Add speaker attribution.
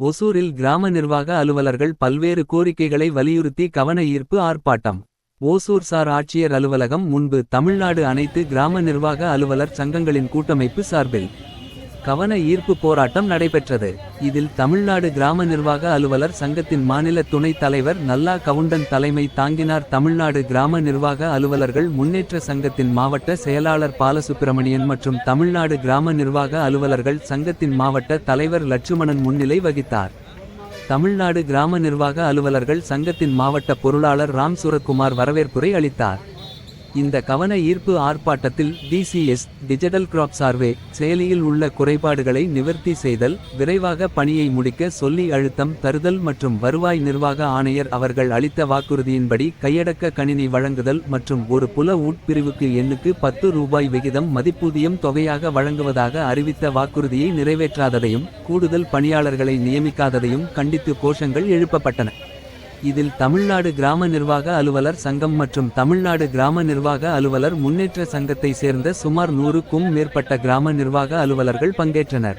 Speaker 1: ஒசூரில் கிராம நிர்வாக அலுவலர்கள் பல்வேறு கோரிக்கைகளை வலியுறுத்தி கவன ஈர்ப்பு ஆர்ப்பாட்டம். ஓசூர் சார் ஆட்சியர் அலுவலகம் முன்பு தமிழ்நாடு அனைத்து கிராம நிர்வாக அலுவலர் சங்கங்களின் கூட்டமைப்பு சார்பில் கவன ஈர்ப்பு போராட்டம் நடைபெற்றது. இதில் தமிழ்நாடு கிராம நிர்வாக அலுவலர் சங்கத்தின் மாநில துணைத் தலைவர் நல்லா கவுண்டன் தலைமை தாங்கினார். தமிழ்நாடு கிராம நிர்வாக அலுவலர்கள் முன்னேற்ற சங்கத்தின் மாவட்ட செயலாளர் பாலசுப்பிரமணியன் மற்றும் தமிழ்நாடு கிராம நிர்வாக அலுவலர்கள் சங்கத்தின் மாவட்ட தலைவர் லட்சுமணன் முன்னிலை வகித்தார். தமிழ்நாடு கிராம நிர்வாக அலுவலர்கள் சங்கத்தின் மாவட்ட பொருளாளர் ராம் சுரத்குமார் வரவேற்புரை அளித்தார். இந்த கவன ஈர்ப்பு ஆர்ப்பாட்டத்தில் டிசிஎஸ் டிஜிட்டல் கிராப் சார்வே செயலியில் உள்ள குறைபாடுகளை நிவர்த்தி செய்தல் விரைவாக பணியை முடிக்க சொல்லி அழுத்தம் தருதல் மற்றும் வருவாய் நிர்வாக ஆணையர் அவர்கள் அளித்த வாக்குறுதியின்படி கையடக்க கணினி வழங்குதல் மற்றும் ஒரு புல உட்பிரிவுக்கு எண்ணுக்கு பத்து ரூபாய் விகிதம் மதிப்பூதியம் தொகையாக வழங்குவதாக அறிவித்த வாக்குறுதியை நிறைவேற்றாததையும் கூடுதல் பணியாளர்களை நியமிக்காததையும் கண்டித்து கோஷங்கள் எழுப்பப்பட்டன. இதில் தமிழ்நாடு கிராம நிர்வாக அலுவலர் சங்கம் மற்றும் தமிழ்நாடு கிராம நிர்வாக அலுவலர் முன்னேற்ற சங்கத்தை சேர்ந்த சுமார் நூறுக்கும் மேற்பட்ட கிராம நிர்வாக அலுவலர்கள் பங்கேற்றனர்.